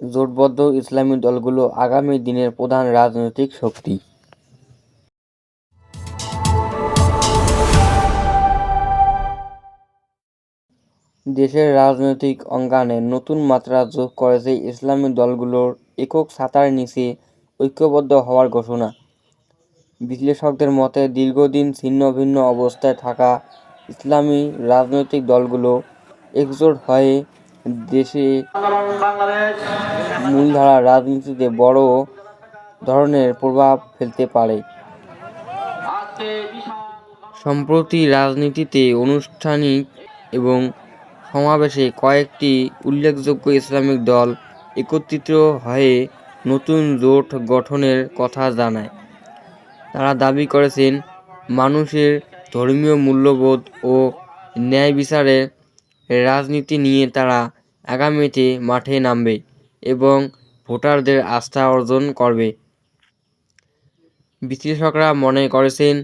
জোটবদ্ধ ইসলামী দলগুলো আগামী দিনের প্রধান রাজনৈতিক শক্তি। দেশের রাজনৈতিক অঙ্গনে নতুন মাত্রা যোগ করেছে ইসলামী দলগুলোর একক ছাতার নিচে ঐক্যবদ্ধ হওয়ার ঘোষণা। বিশ্লেষকদের মতে, দীর্ঘদিন ছিন্ন ভিন্ন অবস্থায় থাকা ইসলামী রাজনৈতিক দলগুলো একজোট হয়ে দেশে মূলধারা রাজনীতিতে বড় ধরনের প্রভাব ফেলতে পারে। সম্প্রতি রাজনীতিতে আনুষ্ঠানিক এবং সমাবেশে কয়েকটি উল্লেখযোগ্য ইসলামিক দল একত্রিত হয়ে নতুন জোট গঠনের কথা জানায়। তারা দাবি করেছেন মানুষের ধর্মীয় মূল্যবোধ ও ন্যায় বিচারের রাজনীতি নিয়ে তারা আগামীতে মাঠে নামবে এবং ভোটারদের আস্থা অর্জন করবে। বিশ্লেষকরা মনে করছেন,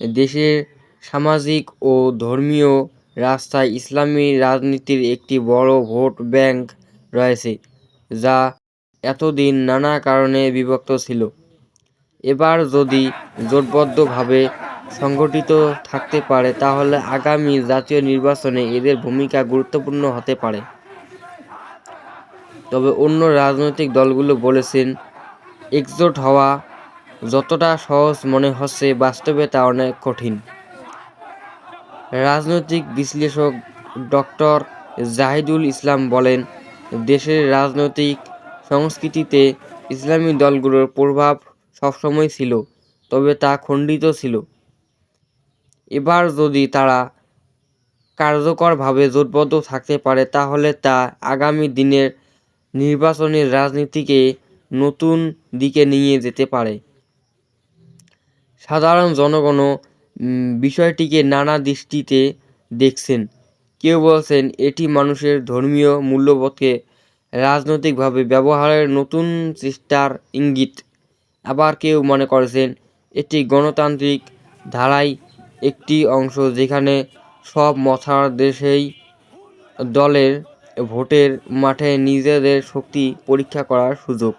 দেশের সামাজিক ও ধর্মীয় রাস্তায় ইসলামী রাজনীতির একটি বড় ভোট ব্যাংক রয়েছে, যা এতদিন নানা কারণে বিভক্ত ছিল। এবার যদি জোটবদ্ধভাবে সংগঠিত থাকতে পারে, তাহলে আগামী জাতীয় নির্বাচনে এদের ভূমিকা গুরুত্বপূর্ণ হতে পারে। তবে অন্য রাজনৈতিক দলগুলো বলেছেন, একজোট হওয়া যতটা সহজ মনে হচ্ছে বাস্তবে তা অনেক কঠিন। রাজনৈতিক বিশ্লেষক ডক্টর জাহিদুল ইসলাম বলেন, দেশের রাজনৈতিক সংস্কৃতিতে ইসলামী দলগুলোর প্রভাব সবসময় ছিল, তবে তা খণ্ডিত ছিল। এবার যদি তারা কার্যকরভাবে জোটবদ্ধ থাকতে পারে, তাহলে তা আগামী দিনের নির্বাচনের রাজনীতিকে নতুন দিকে নিয়ে যেতে পারে। সাধারণ জনগণও বিষয়টিকে নানা দৃষ্টিতে দেখছেন। কেউ বলছেন, এটি মানুষের ধর্মীয় মূল্যবোধকে রাজনৈতিকভাবে ব্যবহারের নতুন চেষ্টার ইঙ্গিত। আবার কেউ মনে করেছেন, এটি গণতান্ত্রিক ধারায় একটি অংশ যেখানে সব মতাদর্শেই দলের ভোটের মাঠে নিজেদের শক্তি পরীক্ষা করার সুযোগ।